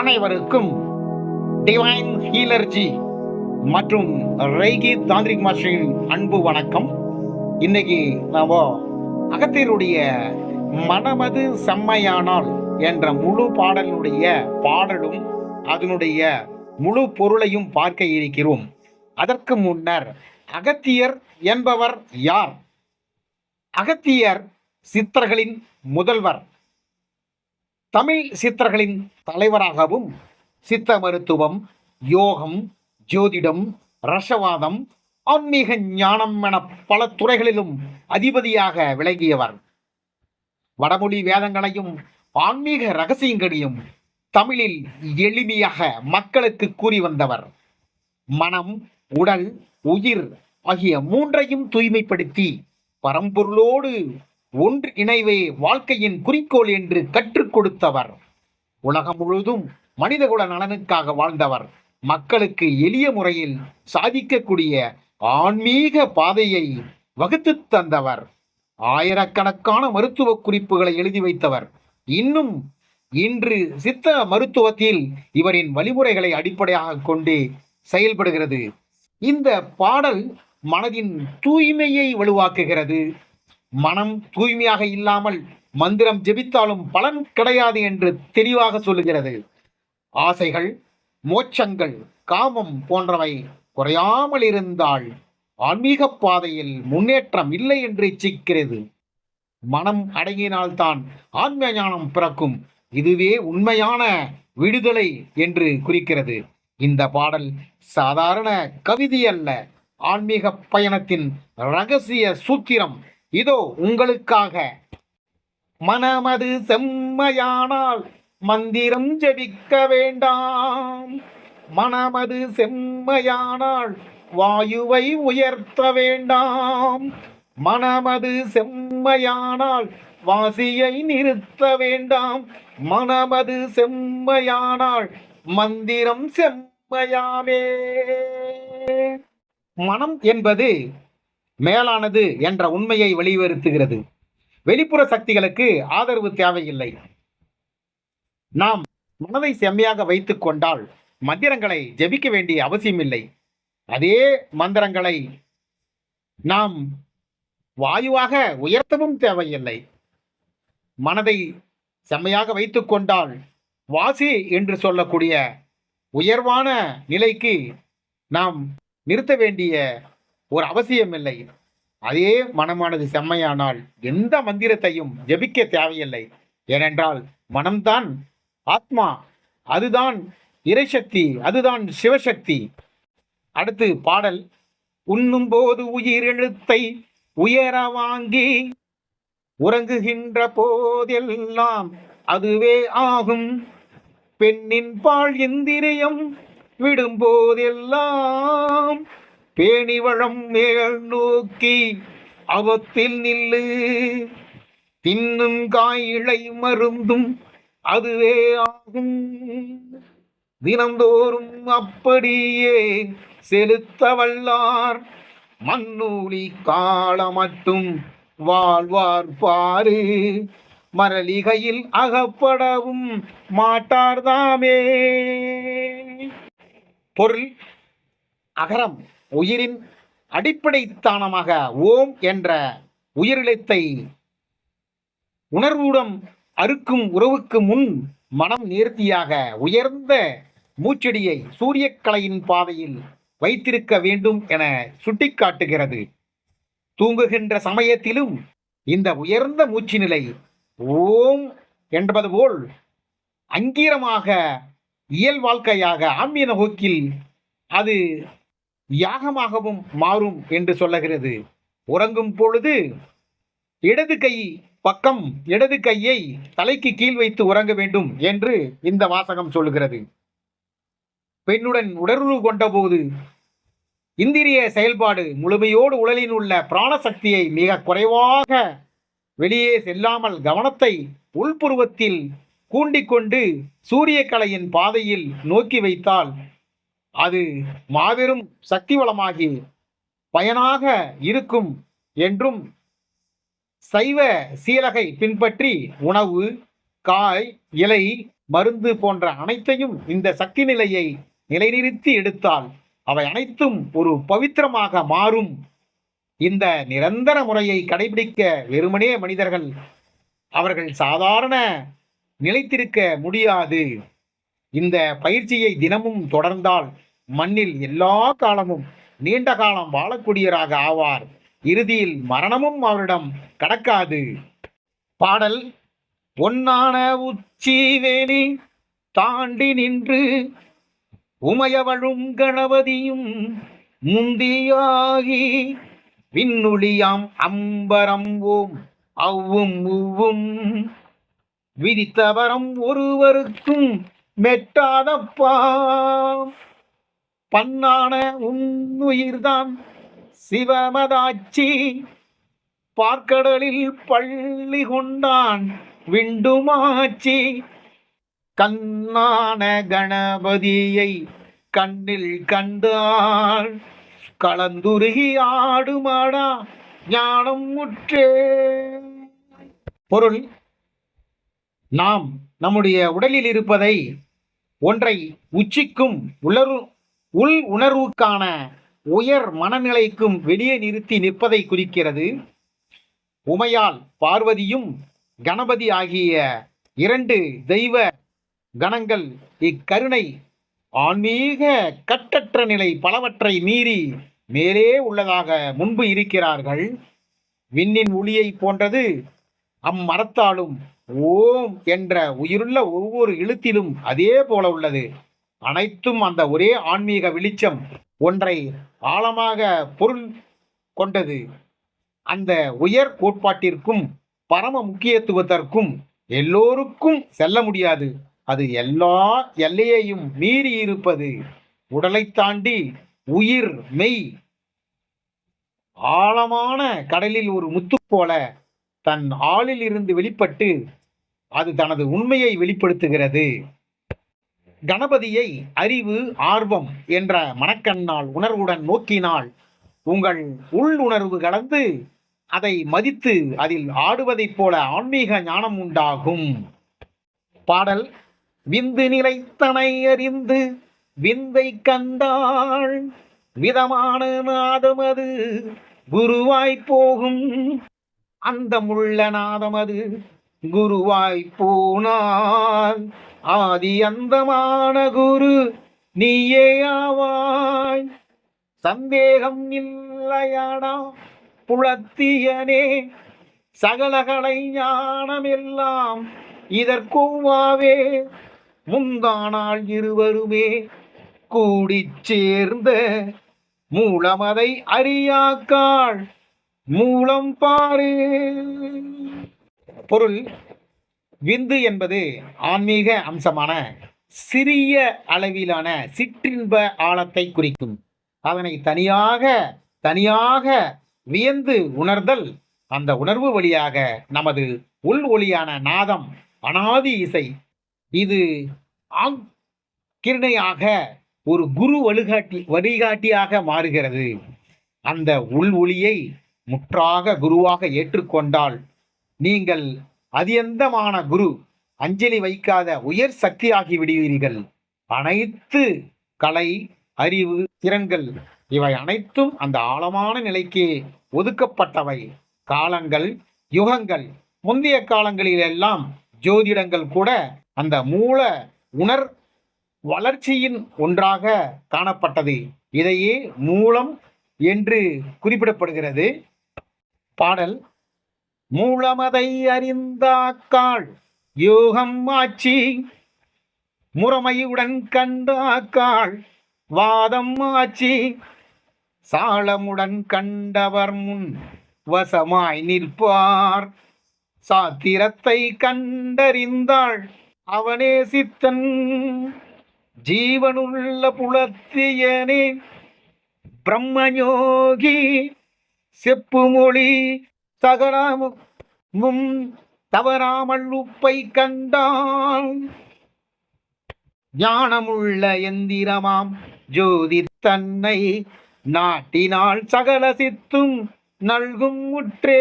அனைவருக்கும் டிவைன் ஹீலர்ஜி மற்றும் ரெய்கி தாந்திரிக் மாஸ்டரின் அன்பு வணக்கம். இன்னைக்கு நாம அகத்தியருடைய மனமது செம்மையானால் என்ற முழு பாடலுடைய பாடலும் அதனுடைய முழு பொருளையும் பார்க்க இருக்கிறோம். அதற்கு முன்னர் அகத்தியர் என்பவர் யார்? அகத்தியர் சித்தர்களின் முதல்வர். தமிழ் சித்தர்களின் தலைவராகவும் சித்த மருத்துவம் யோகம் ஜோதிடம் ரசவாதம் ஆன்மீக ஞானம் என பல துறைகளிலும் அதிபதியாக விளங்கியவர். வடமொழி வேதங்களையும் ஆன்மீக ரகசியங்களையும் தமிழில் எளிமையாக மக்களுக்கு கூறி வந்தவர். மனம் உடல் உயிர் ஆகிய மூன்றையும் தூய்மைப்படுத்தி பரம்பொருளோடு ஒன்று இணைவே வாழ்க்கையின் குறிக்கோள் என்று கற்றுக் கொடுத்தவர். உலகம் முழுவதும் மனிதகுல நலனுக்காக வாழ்ந்தவர். மக்களுக்கு எளிய முறையில் சாதிக்கக்கூடிய ஆன்மீக பாதையை வகுத்து தந்தவர். ஆயிரக்கணக்கான மருத்துவ குறிப்புகளை எழுதி வைத்தவர். இன்னும் இன்று சித்த மருத்துவத்தில் இவரின் வழிமுறைகளை அடிப்படையாக கொண்டு செயல்படுகிறது. இந்த பாடல் மனதின் தூய்மையை வலுவாக்குகிறது. மனம் தூய்மையாக இல்லாமல் மந்திரம் ஜெபித்தாலும் பலன் கிடையாது என்று தெளிவாக சொல்லுகிறது. ஆசைகள் மோட்சங்கள் காமம் போன்றவை குறையாமல் இருந்தால் ஆன்மீக பாதையில் முன்னேற்றம் இல்லை என்று இச்சிக்கிறது. மனம் அடங்கினால்தான் ஆன்ம ஞானம் பிறக்கும். இதுவே உண்மையான விடுதலை என்று குறிக்கிறது. இந்த பாடல் சாதாரண கவிதை அல்ல ஆன்மீக பயணத்தின் ரகசிய சூத்திரம் இதோ உங்களுக்காக. மனமது செம்மையானால் மந்திரம் ஜபிக்க வேண்டாம். மனமது செம்மையானால் வாயுவை உயர்த்த வேண்டாம். மனமது செம்மையானால் வாசியை நிறுத்த வேண்டாம். மனமது செம்மையானால் மந்திரம் செம்மையாமே. மனம் என்பது மேலானது என்ற உண்மையை வெளிவருத்துகிறது. வெளிப்புற சக்திகளுக்கு ஆதரவு தேவையில்லை. நாம் மனதை செம்மையாக வைத்து கொண்டால் மந்திரங்களை ஜெபிக்க வேண்டிய அவசியமில்லை. அதே மந்திரங்களை நாம் வாயுவாக உயர்த்தவும் தேவையில்லை. மனதை செம்மையாக வைத்து கொண்டால் வாசி என்று சொல்லக்கூடிய உயர்வான நிலைக்கு நாம் நிறுத்த வேண்டிய ஒரு அவசியமில்லை. அதே மனமானது செம்மையானால் எந்த மந்திரத்தையும் ஜபிக்க தேவையில்லை. ஏனென்றால் மனம்தான் ஆத்மா அதுதான் இறைசக்தி அதுதான் சிவசக்தி. அடுத்து பாடல் உண்ணும்போது உயிரெழுத்தை உயர வாங்கி உறங்குகின்ற போதெல்லாம் அதுவே ஆகும். பெண்ணின் பால் இந்திரியம் விடும்போதெல்லாம் பேணிவளம் மேல் நோக்கி அவத்தில் நில்லு. தின்னும் காய் இழை மருந்தும் அதுவே ஆகும். தினந்தோறும் அப்படியே செலுத்த வல்லார். மண்ணூலி காலமட்டும் வாழ்வார் பாரு. மரலிகையில் அகப்படவும் மாட்டார்தாமே. பொருள் அகரம். உயிரின் அடிப்படை தானமாக ஓம் என்ற உயிரிழத்தை உணர்வுடன் அறுக்கும் உறவுக்கு முன் மனம் நேர்த்தியாக உயர்ந்த மூச்செடியை சூரியக்கலையின் பாதையில் வைத்திருக்க வேண்டும் என சுட்டிக்காட்டுகிறது. தூங்குகின்ற சமயத்திலும் இந்த உயர்ந்த மூச்சு நிலை ஓம் என்பது போல் அங்கீரமாக இயல் வாழ்க்கையாக ஆன்மீக நோக்கில் அது யாகமாகவும் மாறும் என்று சொல்லுகிறது. உறங்கும் பொழுது இடது கை பக்கம் இடது கையை தலைக்கு கீழ் வைத்து உறங்க வேண்டும் என்று இந்த வாசகம் சொல்லுகிறது. பெண்ணுடன் உடலுறவு கொண்டபோது இந்திரிய செயல்பாடு முழுமையோடு உடலில் உள்ள பிராணசக்தியை மிக குறைவாக வெளியே செல்லாமல் கவனத்தை உள்புருவத்தில் கூண்டிக்கொண்டு சூரிய கலையின் பாதையில் நோக்கி வைத்தால் அது மாபெரும் சக்தி வளமாகி பயனாக இருக்கும் என்றும் சைவ சீலகை பின்பற்றி உணவு காய் இலை மருந்து போன்ற அனைத்தையும் இந்த சக்தி நிலையை நிலைநிறுத்தி எடுத்தால் அவை அனைத்தும் ஒரு பவித்திரமாக மாறும். இந்த நிரந்தர முறையை கடைபிடிக்க வெறுமனே மனிதர்கள் அவர்கள் சாதாரண நிலைத்திருக்க முடியாது. இந்த பயிற்சியை தினமும் தொடர்ந்தால் மண்ணில் எல்லா காலமும் நீண்ட காலம் வாழக்கூடியவராக ஆவார். இறுதியில் மரணமும் அவரிடம் கடக்காது. பாடல் பொன்னான உச்சிவேலி தாண்டி நின்று உமையவழும் கணபதியும் முந்தியாகி விண்ணுளியாம் அம்பரம் ஓம் அவ்வும் உவ்வும். விதித்தவரம் ஒருவருக்கும் மெட்டாதப்பா. பண்ணான உன்னுயிர்தான் சிவமதாட்சி பார்க்கடலில் பள்ளி கொண்டான் விண்டுமாச்சி. கண்ணான கணபதியை கண்ணில் கண்டாள். கலந்துருகி ஆடுமாடா ஞானம் முற்றே பொருள் நாம் நம்முடைய உடலில் இருப்பதை ஒன்றை உச்சிக்கும் உளரு உள் உணர்வுக்கான உயர் மனநிலைக்கும் வெளியே நிறுத்தி நிற்பதை குறிக்கிறது. உமையால் பார்வதியும் கணபதி ஆகிய இரண்டு தெய்வ கணங்கள் இக்கருணை ஆன்மீக கட்டற்ற நிலை பலவற்றை மீறி மேலே உள்ளதாக முன்பு இருக்கிறார்கள். விண்ணின் ஒளியை போன்றது அம்மரத்தாலும் ஓம் என்ற உயிருள்ள ஒவ்வொரு எழுத்திலும் அதே போல உள்ளது. அனைத்தும் அந்த ஒரே ஆன்மீக வெளிச்சம் ஒன்றை ஆழமாக பொருள் கொண்டது. அந்த உயர் கோட்பாட்டிற்கும் பரம முக்கியத்துவத்திற்கும் எல்லோருக்கும் செல்ல முடியாது. அது எல்லா எல்லையையும் மீறி இருப்பது. உடலை தாண்டி உயிர் மெய் ஆழமான கடலில் ஒரு முத்து போல தன் ஆளில் இருந்து வெளிப்பட்டு அது தனது உண்மையை வெளிப்படுத்துகிறது. கணபதியை அறிவு ஆர்வம் என்ற மனக்கண்ணால் உணர்வுடன் நோக்கினால் உங்கள் உள் உணர்வு கலந்து அதை மதித்து அதில் ஆடுவதைப் போல ஆன்மீக ஞானம் உண்டாகும். பாடல் விந்து நிலைத்தனை அறிந்து விந்தை கண்டாள். விதமான நாதமது குருவாய் போகும். அந்த முள்ள நாதமது குருவாய் போனால் ஆதி அந்தமான குரு நீயே ஆவாய். சந்தேகம் இல்லையாடா புலத்தியனே. சகலகலை ஞானமெல்லாம் இதற்கோவாவே. முந்தானால் இருவருமே கூடி சேர்ந்த மூலமதை அறியாக்காள். மூலம் பாரு. பொருள் விந்து என்பது ஆன்மீக அம்சமான சிறிய அளவிலான சிற்றின்ப ஆழத்தை குறிக்கும். அதனை தனியாக தனியாக வியந்து உணர்தல் அந்த உணர்வு வழியாக நமது உள் ஒளியான நாதம் அனாதி இசை. இது ஆக்கிரணையாக ஒரு குரு வழிகாட்டி வழிகாட்டியாக மாறுகிறது. அந்த உள் ஒளியை முற்றாக குருவாக ஏற்றுக்கொண்டால் நீங்கள் அதியந்தமான குரு அஞ்சலி வைக்காத உயர் சக்தியாகி விடுவீர்கள். அனைத்து கலை அறிவு திறன்கள் இவை அனைத்தும் அந்த ஆழமான நிலைக்கு ஒதுக்கப்பட்டவை. காலங்கள் யுகங்கள் முந்தைய காலங்களிலெல்லாம் ஜோதிடங்கள் கூட அந்த மூல உணர் வளர்ச்சியின் ஒன்றாக காணப்பட்டது. இதையே மூலம் என்று குறிப்பிடப்படுகிறது. பாடல் மூலமதை அறிந்தாக்காள். யோகம் ஆட்சி. முறைமையுடன் கண்டாக்காள். வாதம் ஆட்சி. சாளமுடன் கண்டவர் முன் வசமாய் நிற்பார். சாத்திரத்தை கண்டறிந்தாள். அவனே சித்தன். ஜீவனுள்ள புலத்தியனே. பிரம்மயோகி செப்பு மொழி. சகலமும் தவறாமல் உப்பை கண்டான் ஞானமுள்ள எந்திரமாம் ஜோதி தன்னை நாட்டினால் சகல சித்தும் நல்கும் முற்றே.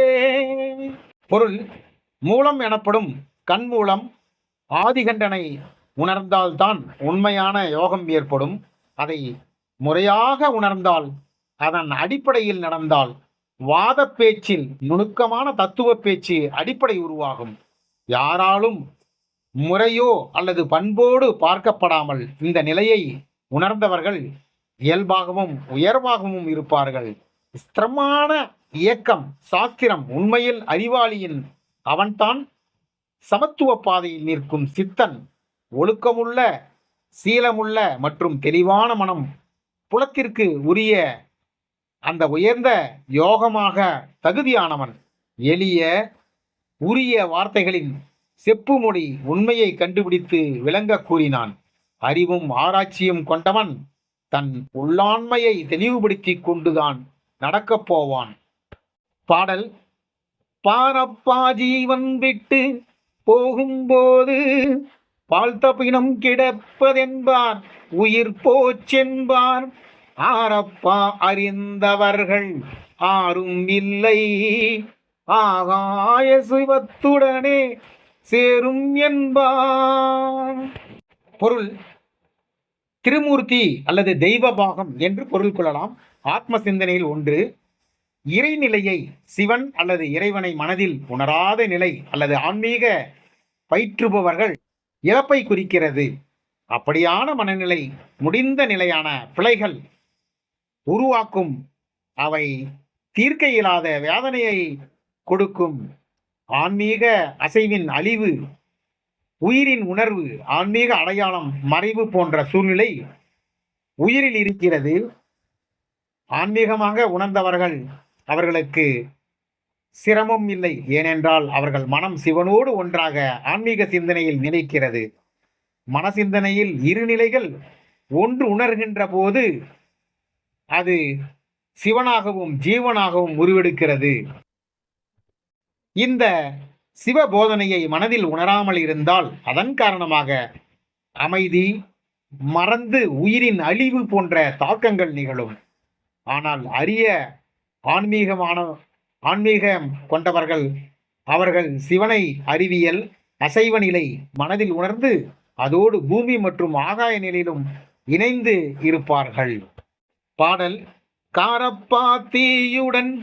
பொருள் மூலம் எனப்படும் கண் மூலம் ஆதிகண்டனை உணர்ந்தால்தான் உண்மையான யோகம் ஏற்படும். அதை முறையாக உணர்ந்தால் அதன் அடிப்படையில் நடந்தால் வாத பேச்சில் நுணுக்கமான தத்துவ பேச்சு அடிப்படை உருவாகும். யாராலும் முறையோ அல்லது பண்போடு பார்க்கப்படாமல் இந்த நிலையை உணர்ந்தவர்கள் இயல்பாகவும் உயர்வாகவும் இருப்பார்கள். ஸ்திரமான இயக்கம் சாஸ்திரம் உண்மையில் அறிவாளியின் அவன்தான் சமத்துவ பாதையில் நிற்கும் சித்தன். ஒழுக்கமுள்ள சீலமுள்ள மற்றும் தெளிவான மனம் புலத்திற்கு உரிய அந்த உயர்ந்த யோகமாக தகுதியானவன். எளிய உரிய வார்த்தைகளின் செப்புமொழி உண்மையை கண்டுபிடித்து விளங்க கூறினான். அறிவும் ஆராய்ச்சியும் கொண்டவன் தன் உள்ளாண்மையை தெளிவுபடுத்தி கொண்டுதான் நடக்கப் போவான். பாடல் பாரப்பா ஜீவன் விட்டு போகும்போது பால் தப்பினம் கிடப்பதென்பார் உயிர் போச்சென்பார் ஆரப்பா அறிந்தவர்கள் ஆரும் இல்லை. ஆகாய சிவத்துடனே சேரும் என்பார். பொருள் திருமூர்த்தி அல்லது தெய்வ பாகம் என்று பொருள் கொள்ளலாம். ஆத்ம சிந்தனையில் ஒன்று இறைநிலையை சிவன் அல்லது இறைவனை மனதில் உணராத நிலை அல்லது ஆன்மீக பயிற்றுபவர்கள் இழப்பை குறிக்கிறது. அப்படியான மனநிலை முடிந்த நிலையான பிழைகள் உருவாக்கும். அவை தீர்க்க இயலாத வேதனையை கொடுக்கும். ஆன்மீக அசைவின் அழிவு உயிரின் உணர்வு ஆன்மீக அடையாளம் மறைவு போன்ற சூழ்நிலை உயிரில் இருக்கிறது. ஆன்மீகமாக உணர்ந்தவர்கள் அவர்களுக்கு சிரமம் இல்லை. ஏனென்றால் அவர்கள் மனம் சிவனோடு ஒன்றாக ஆன்மீக சிந்தனையில் நினைக்கிறது. மன சிந்தனையில் இரு நிலைகள் ஒன்று உணர்கின்ற போது அது சிவனாகவும் ஜீவனாகவும் உருவெடுக்கிறது. இந்த சிவ போதனையை மனதில் உணராமல் இருந்தால் அதன் காரணமாக அமைதி மறந்து உயிரின் அழிவு போன்ற தாக்கங்கள் நிகழும். ஆனால் அரிய ஆன்மீகமான ஆன்மீகம் கொண்டவர்கள் அவர்கள் சிவனை அறிவியல் அசைவ நிலை மனதில் உணர்ந்து அதோடு பூமி மற்றும் ஆகாய நிலையிலும் இணைந்து இருப்பார்கள். பாடல் காரப்பா தீயுடன்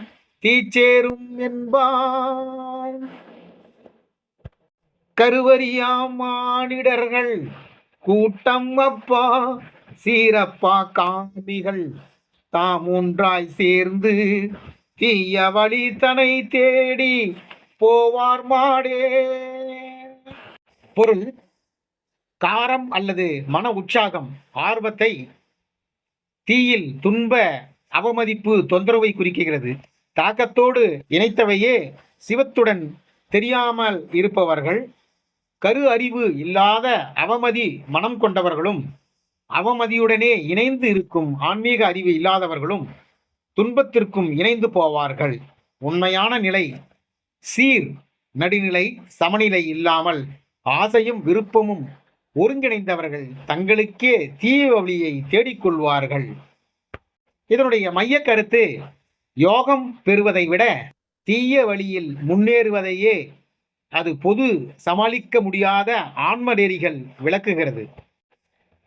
தீச்சேரும் என்பார். கருவறியா மானிடர்கள் கூட்டம் அப்பா சீரப்பா காமிகள் தாம் ஒன்றாய் சேர்ந்து தீய வழி தனை தேடி போவார் மாடே. பொருள் காரம் அல்லது மன உற்சாகம் ஆர்வத்தை தீயில் துன்ப அவமதிப்பு தொந்தரவை குறிக்கிறது. தாக்கத்தோடு இணைத்தவையே சிவத்துடன் தெரியாமல் இருப்பவர்கள் கரு அறிவு இல்லாத அவமதி மனம் கொண்டவர்களும் அவமதியுடனே இணைந்து இருக்கும் ஆன்மீக அறிவு இல்லாதவர்களும் துன்பத்திற்கும் இணைந்து போவார்கள். உண்மையான நிலை சீர் நடுநிலை சமநிலை இல்லாமல் ஆசையும் விருப்பமும் ஒருங்கிணைந்தவர்கள் தங்களுக்கே தீய வழியை தேடிக்கொள்வார்கள். இதனுடைய மைய கருத்து யோகம் பெறுவதை விட தீய வழியில் முன்னேறுவதையே அது பொது சமாளிக்க முடியாத ஆன்ம நெறிகள் விளக்குகிறது.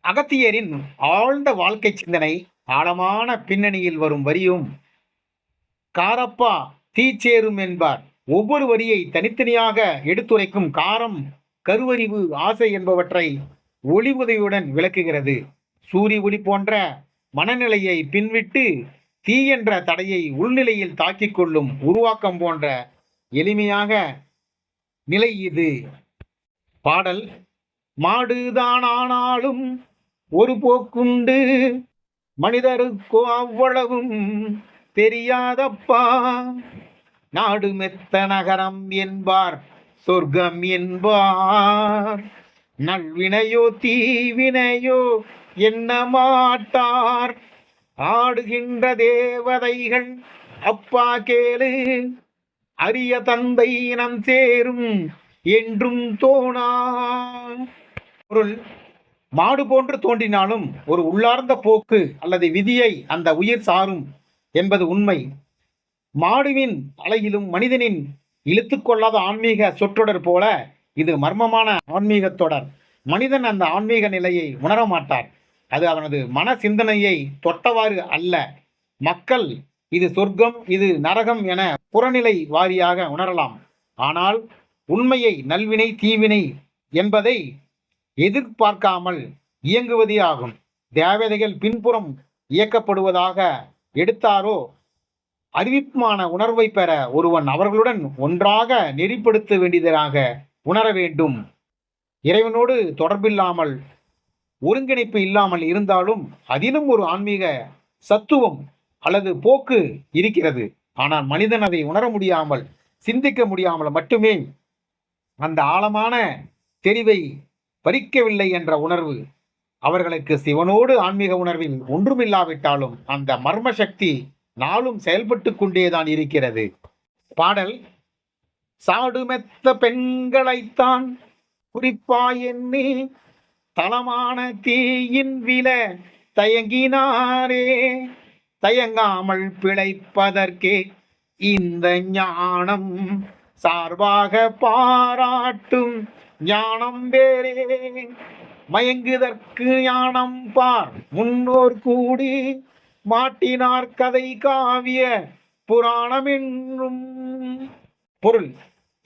அகத்தியரின் ஆழ்ந்த வாழ்க்கை சிந்தனை ஆழமான பின்னணியில் வரும் வரியும் காரப்பா தீச்சேரும் என்பார். ஒவ்வொரு வரியை தனித்தனியாக எடுத்துரைக்கும் காரம் கருவறிவு ஆசை என்பவற்றை ஒளி உதவியுடன் விளக்குகிறது. சூரிய ஒளி போன்ற மனநிலையை பின்விட்டு தீ என்ற தடையை உள்நிலையில் தாக்கிக் கொள்ளும் உருவாக்கம் போன்ற எளிமையாக நிலை இது. பாடல் மாடுதானானாலும் ஒரு போக்குண்டு. மனிதருக்கோ அவ்வளவும் தெரியாதப்பா. நாடு மெத்த நகரம் என்பார் சொர்க்கம் என்பார் நல்வினையோ தீவினையோ என்ன மாட்டார் ஆடுகின்ற தேவதைகள் அப்பா கேளு. அரிய தந்தை இனம் சேரும் என்றும் தோணா பொருள் மாடு போன்று தோன்றினாலும் ஒரு உள்ளார்ந்த போக்கு அல்லது விதியை அந்த உயிர் சாரும் என்பது உண்மை. மாடுவின் அலையிலும் மனிதனின் இழுத்துக்கொள்ளாத ஆன்மீக சொற்றொடர் போல இது மர்மமான ஆன்மீக தொடர். மனிதன் அந்த ஆன்மீக நிலையை உணர மாட்டார். அது அவனது மன சிந்தனையை தொட்டவாறு அல்ல. மக்கள் இது சொர்க்கம் இது நரகம் என புறநிலை வாரியாக உணரலாம். ஆனால் உண்மையை நல்வினை தீவினை என்பதை எதிர்பார்க்காமல் இயங்குவதே ஆகும். தேவதைகள் பின்புறம் இயக்கப்படுவதாக எடுத்தாரோ அறிவிப்புமான உணர்வை பெற ஒருவன் அவர்களுடன் ஒன்றாக நெறிப்படுத்த வேண்டியதாக உணர வேண்டும். இறைவனோடு தொடர்பில்லாமல் ஒருங்கிணைப்பு இல்லாமல் இருந்தாலும் அதிலும் ஒரு ஆன்மீக சத்துவம் அல்லது போக்கு இருக்கிறது. ஆனால் மனிதன் அதை உணர முடியாமல் சிந்திக்க முடியாமல் மட்டுமே அந்த ஆழமான தெரிவை பறிக்கவில்லை என்ற உணர்வு அவர்களுக்கு சிவனோடு ஆன்மீக உணர்வில் ஒன்றுமில்லாவிட்டாலும் அந்த மர்ம சக்தி நாளும் செயல்பட்டு கொண்டேதான் இருக்கிறது. பாடல் சாடுமெத்த பெண்களைத்தான் குறிப்பாய் எண்ணி தளமான தீயின் வில தயங்கினாரே. தயங்காமல் பிழைப்பதற்கே இந்த ஞானம் சார்பாக பாராட்டும் ஞானம் வேறே. மயங்குதற்கு ஞானம் பார் முன்னோர் கூடி மாட்டினார் கதை காவிய புராணம் என்றும் பொருள்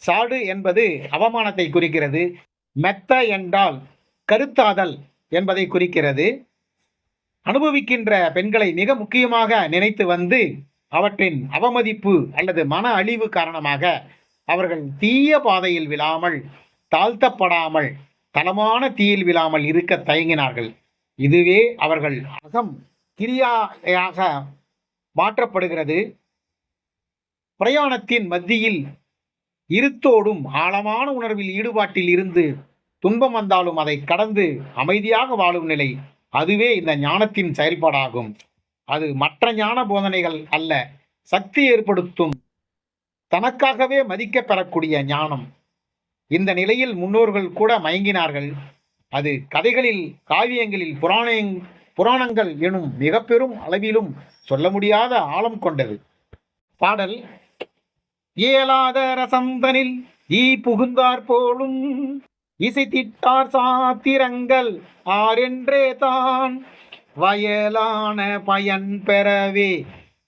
சாடு என்பது அவமானத்தை குறிக்கிறது மெத்த என்றால் கருத்தாதல் என்பதை குறிக்கிறது. அனுபவிக்கின்ற பெண்களை மிக முக்கியமாக நினைத்து வந்து அவற்றின் அவமதிப்பு அல்லது மன அழிவு காரணமாக அவர்கள் தீய பாதையில் விழாமல் தாழ்த்தப்படாமல் தளமான தீயில் விழாமல் இருக்க தயங்கினார்கள். இதுவே அவர்கள் அகம். கிரியாக மாற்றப்படுகிறது. பிரயாணத்தின் மத்தியில் இருத்தோடும் ஆழமான உணர்வில் ஈடுபாட்டில் இருந்து துன்பம் வந்தாலும் அதை கடந்து அமைதியாக வாழும் நிலை அதுவே இந்த ஞானத்தின் செயல்பாடாகும். அது மற்ற ஞான போதனைகள் அல்ல சக்தி ஏற்படுத்தும். தனக்காகவே மதிக்க பெறக்கூடிய ஞானம். இந்த நிலையில் முன்னோர்கள் கூட மயங்கினார்கள். அது கதைகளில் காவியங்களில் புராண புராணங்கள் எனும் மிக பெரும் அளவிலும் சொல்ல முடியாத ஆழம் கொண்டது. பாடல் இயலாத ரசந்தனில் ஈ புகுந்தார் போலும் இசை திட்டார் சாத்திரங்கள் ஆரென்றே தான். வயலான பயன் பெறவே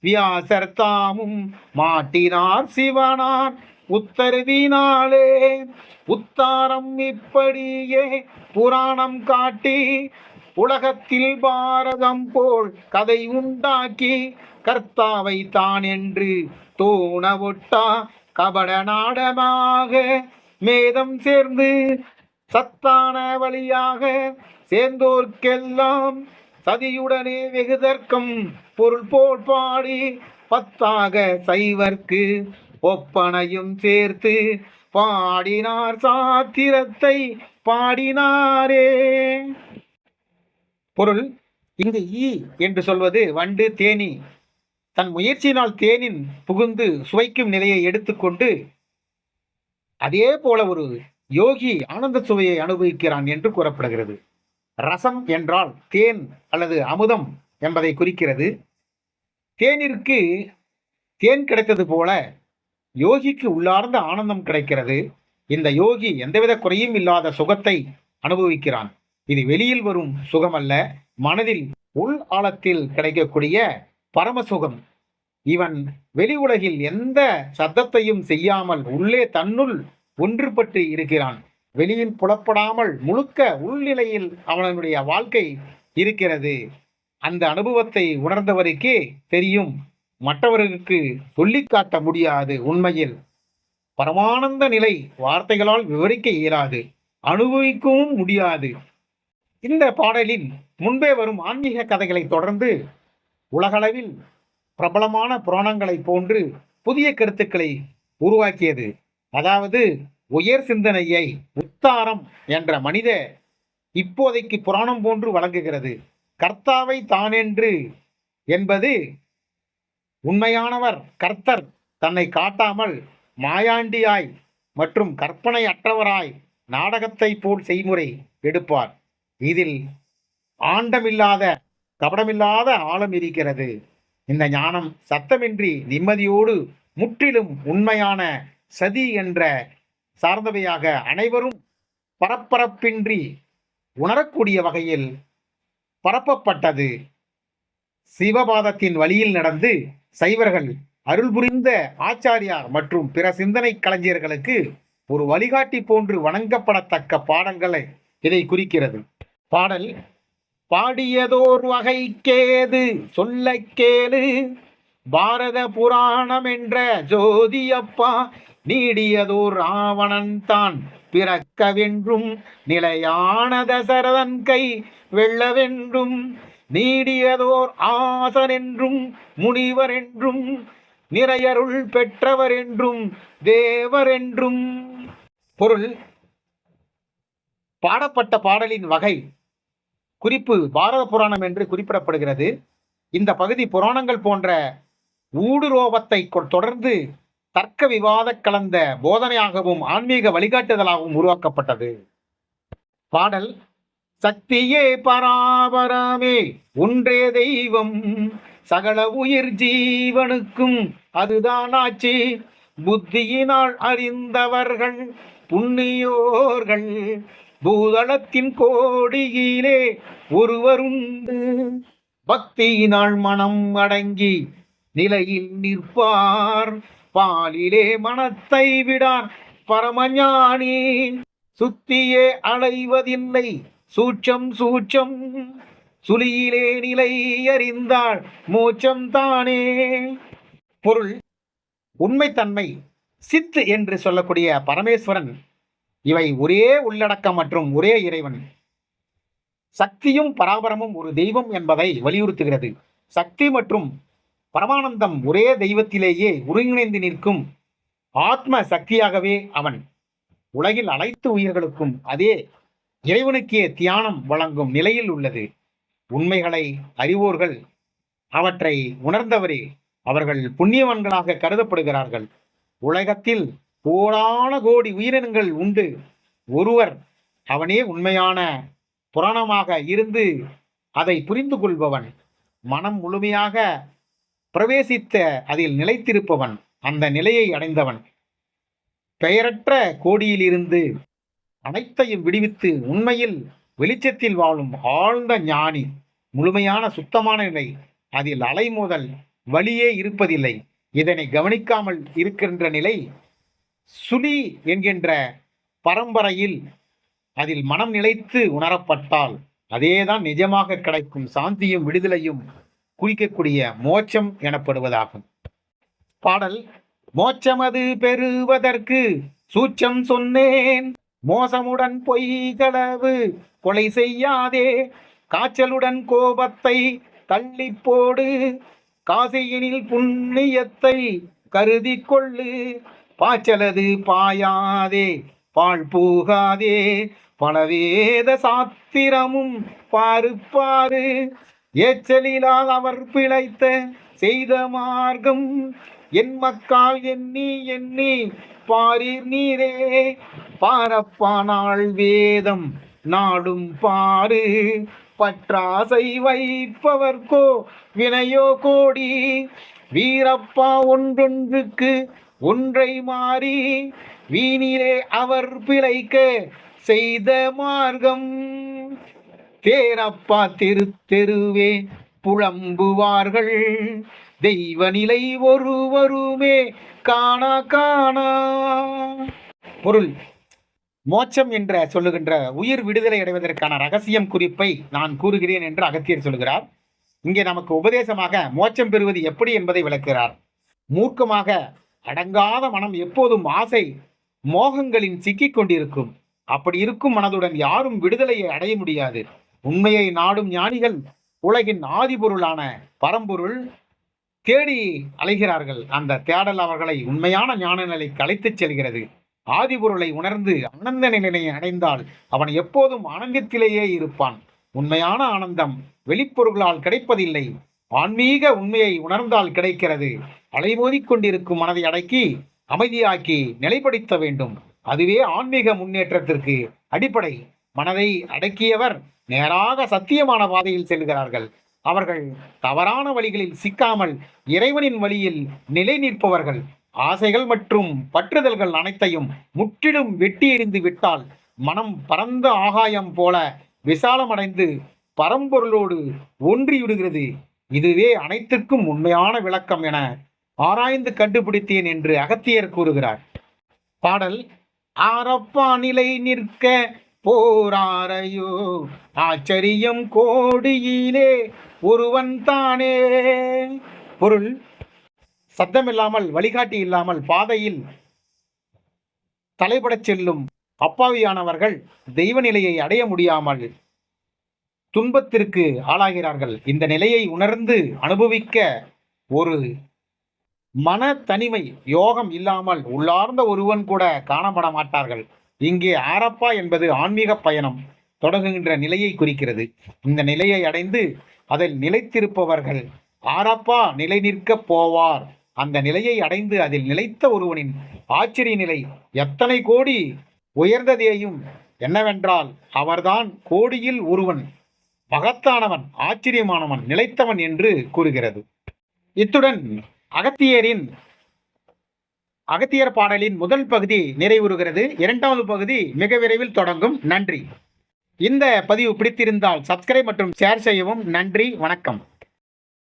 வியாசர் தாமும் மாட்டினார் சிவனார் உத்தரவினாலே. உத்தாரம் இப்படியே புராணம் காட்டி உலகத்தில் பாரதம் போல் கதை உண்டாக்கி கர்த்தாவை தான் என்று தூணவுட்டா கபட நாடமாக மேதம் சேர்ந்து சத்தான வழியாக சேர்ந்தோர்க்கெல்லாம் சதியுடனே வெகுதர்க்கம் பொருள் போல் பாடி பத்தாக சைவர்க்கு ஒப்பனையும் சேர்த்து பாடினார் சாத்திரத்தை பாடினாரே. பொருள் இங்கு ஈ என்று சொல்வது வண்டு தேனி. தன் முயற்சியினால் தேனின் புகுந்து சுவைக்கும் நிலையை எடுத்துக்கொண்டு அதே போல ஒரு யோகி ஆனந்த சுவையை அனுபவிக்கிறான் என்று கூறப்படுகிறது. ரசம் என்றால் தேன் அல்லது அமுதம் என்பதை குறிக்கிறது. தேனிற்கு தேன் கிடைத்தது போல யோகிக்கு உள்ளார்ந்த ஆனந்தம் கிடைக்கிறது. இந்த யோகி எந்தவித குறையும் இல்லாத சுகத்தை அனுபவிக்கிறான். இது வெளியில் வரும் சுகமல்ல மனதில் உள் ஆழத்தில் கிடைக்கக்கூடிய பரமசுகம். இவன் வெளி உலகில் எந்த சத்தத்தையும் செய்யாமல் உள்ளே தன்னுள் ஒன்றுபட்டு இருக்கிறான். வெளியில் புலப்படாமல் முழுக்க உள்நிலையில் அவனுடைய வாழ்க்கை இருக்கிறது. அந்த அனுபவத்தை உணர்ந்தவருக்கே தெரியும். மற்றவர்களுக்கு சொல்லிக்காட்ட முடியாது உண்மையில். பரமானந்த நிலை வார்த்தைகளால் விவரிக்க இயலாது. அனுபவிக்கவும் முடியாது. இந்த பாடலில் முன்பே வரும் ஆன்மீக கதைகளை தொடர்ந்து உலகளவில் பிரபலமான புராணங்களைப் போன்று புதிய கருத்துக்களை உருவாக்கியது. அதாவது உயர் சிந்தனையை உத்தாரம் என்ற மனித இப்போதைக்கு புராணம் போன்று வழங்குகிறது. கர்த்தாவை தானென்று என்பது உண்மையானவர் கர்த்தர் தன்னை காட்டாமல் மாயாண்டியாய் மற்றும் கற்பனை அற்றவராய் நாடகத்தை போல் செய்முறை எடுப்பார். இதில் ஆண்டமில்லாத கபடமில்லாத ஆழம் இருக்கிறது. இந்த ஞானம் சத்தமின்றி நிம்மதியோடு முற்றிலும் உண்மையான சதி என்ற சார்ந்தவையாக அனைவரும் பரப்பரப்பின்றி உணரக்கூடிய வகையில் பரப்பப்பட்டது. சிவபாதத்தின் வழியில் நடந்து சைவர்கள் அருள் புரிந்த ஆச்சாரியார் மற்றும் பிற சிந்தனை கலைஞர்களுக்கு ஒரு வழிகாட்டி போன்று வணங்கப்படத்தக்க பாடங்களை இதை குறிக்கிறது. பாடல் பாடியதோர் வகைக்கேது? சொல்ல கேளு. பாரத புராணம் என்ற ஜோதியப்பா நீடியதோர் ராவணன் தான் பிறக்கவென்றும் நிலையான தசரதன் கை வெல்லவென்றும் நீடியதோர் ஆசன் என்றும் முனிவர் என்றும் நிறையருள் பெற்றவர் என்றும் தேவர் என்றும் பொருள் பாடப்பட்ட பாடலின் வகை குறிப்பு பாரத புராணம் என்று குறிப்பிடப்படுகிறது. இந்த பகுதி புராணங்கள் போன்ற ஊடுரோபத்தை கொ- தொடர்ந்து தர்க்க விவாத கலந்த போதனையாகவும் ஆன்மீக வழிகாட்டுதலாகவும் உருவாக்கப்பட்டது. பாடல் சக்தியே பராபரமே ஒன்றே தெய்வம் சகல உயிர் ஜீவனுக்கும் அதுதான் ஆட்சி. புத்தியினால் அறிந்தவர்கள் புண்ணியோர்கள் பூதளத்தின் கோடியிலே ஒருவருண்டு பக்தியினால் மனம் அடங்கி நிலையில் நிற்பார். பாலிலே மனத்தை விடார் பரமஞானி. சுத்தியே அலைவதில்லை சூட்சம் சூட்சம். சுழியிலே நிலை அறிந்தாள் மூச்சம் தானே. பொருள் உண்மைத்தன்மை சித்து என்று சொல்லக்கூடிய பரமேஸ்வரன் இவை ஒரே உள்ளடக்கம் மற்றும் ஒரே இறைவன். சக்தியும் பராபரமும் ஒரு தெய்வம் என்பதை வலியுறுத்துகிறது. சக்தி மற்றும் பரமானந்தம் ஒரே தெய்வத்திலேயே ஒருங்கிணைந்து நிற்கும் ஆத்ம சக்தியாகவே அவன். உலகில் அனைத்து உயிர்களுக்கும் அதே இறைவனுக்கே தியானம் வழங்கும் நிலையில் உள்ளது. உண்மைகளை அறிவோர்கள் அவற்றை உணர்ந்தவரே அவர்கள் புண்ணியவான்களாக கருதப்படுகிறார்கள். உலகத்தில் கோடான கோடி உயிரினங்கள் உண்டு. ஒருவர் அவனே உண்மையான புராணமாக இருந்து அதை புரிந்து கொள்பவன். மனம் முழுமையாக பிரவேசித்த அதில் நிலைத்திருப்பவன். அந்த நிலையை அடைந்தவன். பெயரற்ற கோடியிலிருந்து அனைத்தையும் விடுவித்து உண்மையில் வெளிச்சத்தில் வாழும் ஆழ்ந்த ஞானி. முழுமையான சுத்தமான நிலை. அதில் அலைமோதல் வழியே இருப்பதில்லை. இதனை கவனிக்காமல் இருக்கின்ற நிலை சுனி என்கின்ற பரம்பரையில் அதில் மனம் நிலைத்து உணரப்பட்டால் அதேதான் நிஜமாக கிடைக்கும் சாந்தியும் விடுதலையும் குறிக்கக்கூடிய மோட்சம் எனப்படுவதாகும். பாடல் மோட்சமது பெறுவதற்கு சூச்சம் சொன்னேன். மோசமுடன் பொய்களவு கொலை செய்யாதே. காய்ச்சலுடன் கோபத்தை தள்ளி போடு. காசையினில் புண்ணியத்தை கருதி கொள்ளு. பாய்ச்சலது பாயாதே பால் போகாதே பலவேத சாத்திரமும் பாரு பாரு ஏச்சலிலால் அவர் பிழைத்த செய்த மார்க்கம் என் மக்கால் எண்ணி எண்ணி பாரீர் நீரே. பாரப்பானாள் வேதம் நாடும் பாரு பற்றாசை வைப்பவர்கோ வினையோ கோடி. வீரப்பா ஒன்றொன்றுக்கு ஒன்றை மாறி வீணிலே அவர் பிழைக்க செய்த மார்க்கம். தேரப்பா தெரு தெருவே புலம்புவார்கள். தெய்வ நிலை ஒருவருமே காணா காணா. பொருள். மோட்சம் என்ற சொல்லுகின்ற உயிர் விடுதலை அடைவதற்கான ரகசியம் குறிப்பை நான் கூறுகிறேன் என்று அகத்தியர் சொல்கிறார். இங்கே நமக்கு உபதேசமாக மோட்சம் பெறுவது எப்படி என்பதை விளக்குகிறார். மூர்க்கமாக அடங்காத மனம் எப்போதும் ஆசை மோகங்களின் சிக்கிக் கொண்டிருக்கும் அப்படி இருக்கும் மனதுடன் யாரும் விடுதலையை அடைய முடியாது. உண்மையை நாடும் ஞானிகள் உலகின் ஆதிபொருளான பரம்பொருள் தேடி அலைகிறார்கள். அந்த தேடல் அவர்களை உண்மையான ஞான நிலைக்கு அழைத்துச் செல்கிறது. ஆதிபொருளை உணர்ந்து ஆனந்த நிலையை அடைந்தால் அவன் எப்போதும் ஆனந்தத்திலேயே இருப்பான். உண்மையான ஆனந்தம் வெளிப்பொருள்களால் கிடைப்பதில்லை. ஆன்மீக உண்மையை உணர்ந்தால் கிடைக்கிறது. அலைமோதிக் கொண்டிருக்கும் மனதை அடக்கி அமைதியாக்கி நிலைப்படுத்த வேண்டும். அதுவே ஆன்மீக முன்னேற்றத்திற்கு அடிப்படை. மனதை அடக்கியவர் நேராக சத்தியமான பாதையில் செல்கிறார்கள். அவர்கள் தவறான வழிகளில் சிக்காமல் இறைவனின் வழியில் நிலை நிற்பவர்கள். ஆசைகள் மற்றும் பற்றுதல்கள் அனைத்தையும் முற்றிலும் வெட்டி எறிந்து விட்டால் மனம் பரந்த ஆகாயம் போல விசாலமடைந்து பரம்பொருளோடு ஒன்றிவிடுகிறது இதுவே அனைத்திற்கும் உண்மையான விளக்கம் என ஆராய்ந்து கண்டுபிடித்தேன் என்று அகத்தியர் கூறுகிறார். பாடல் ஆரப்பா நிலை நிற்க போராரையோ ஆச்சரியம் கோடியிலே ஒருவன் தானே. பொருள் சத்தமில்லாமல் வழிகாட்டி இல்லாமல் பாதையில் தலைபடச் செல்லும் அப்பாவியானவர்கள் தெய்வ நிலையை அடைய முடியாமல் துன்பத்திற்கு ஆளாகிறார்கள். இந்த நிலையை உணர்ந்து அனுபவிக்க ஒரு மன தனிமை யோகம் இல்லாமல் உள்ளார்ந்த ஒருவன் கூட காணப்பட மாட்டார்கள். இங்கே ஆரப்பா என்பது ஆன்மீக பயணம். தொடங்குகின்ற நிலையை குறிக்கிறது. இந்த நிலையை அடைந்து அதில் நிலைத்திருப்பவர்கள் ஆரப்பா நிலை நிற்கப் போவார். அந்த நிலையை அடைந்து அதில் நிலைத்த ஒருவனின் ஆச்சரிய நிலை எத்தனை கோடி உயர்ந்ததேயும் என்னவென்றால் அவர்தான் கோடியில் ஒருவன் மகத்தானவன் ஆச்சரியமானவன் நிலைத்தவன் என்று கூறுகிறது. இத்துடன் அகத்தியரின் அகத்தியர் பாடலின் முதல் பகுதி நிறைவுறுகிறது. இரண்டாவது பகுதி மிக விரைவில் தொடங்கும். நன்றி. இந்த பதிவு பிடித்திருந்தால் சப்ஸ்கிரைப் மற்றும் ஷேர் செய்யவும் நன்றி. வணக்கம்.